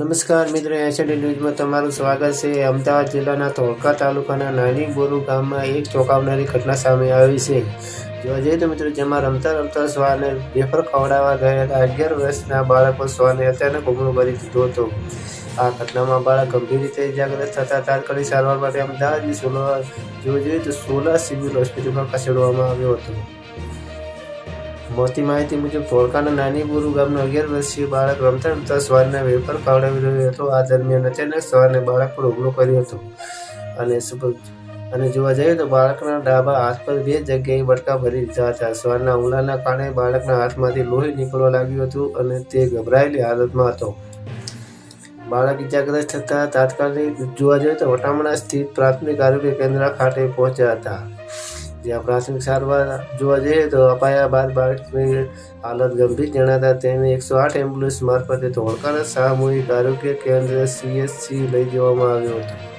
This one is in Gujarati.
નમસ્કાર મિત્રો એસએડી ન્યૂઝમાં તમારું સ્વાગત છે. અમદાવાદ જિલ્લાના ધોળકા તાલુકાના નાની બોરુ ગામમાં એક ચોંકાવનારી ઘટના સામે આવી છે. જોવા જઈએ તો મિત્રો, જેમાં રમતા રમતા શ્વાને બેફર ખવડાવવા ગયેલા અગિયાર વર્ષના બાળકો શ્વાને અચાનક હુમલો કરી દીધો હતો. આ ઘટનામાં બાળક ગંભીર રીતે ઇજાગ્રસ્ત થતા તાત્કાલિક સારવાર માટે અમદાવાદની સોલા, જોવા જોઈએ તો સોલા સિવિલ હોસ્પિટલમાં ખસેડવામાં આવ્યો હતો. મળતી માહિતી મુજબ, ધોળકાના નાની બુરુ ગામનો અગિયાર વર્ષીય બાળક રમતા રમતા શ્વાનના વેપર પાવડાવી રહ્યો હતો. આ દરમિયાન અચાનક શ્વાને બાળક પર હુમલો કર્યો હતો. અને અને જોવા જઈએ તો બાળકના ડાબા હાથ પર બે જગ્યાએ બટકા ભરી દીધા હતા. શ્વાનના હુમલાના કારણે બાળકના હાથમાંથી લોહી નીકળવા લાગ્યું હતું અને તે ગભરાયેલી હાલતમાં હતો. બાળક ઇજાગ્રસ્ત થતા તાત્કાલિક જોવા જઈએ તો વટામણા સ્થિત પ્રાથમિક આરોગ્ય કેન્દ્ર ખાતે પહોંચ્યા હતા. જ્યાં પ્રાથમિક સારવાર જોવા જઈએ તો અપાયા બાદ બાળકની હાલત ગંભીર જણાતા તેને એકસો આઠ એમ્બ્યુલન્સ મારફતે ધોળકાના સામૂહિક આરોગ્ય કેન્દ્ર સીએસસી લઈ જવામાં આવ્યો હતો.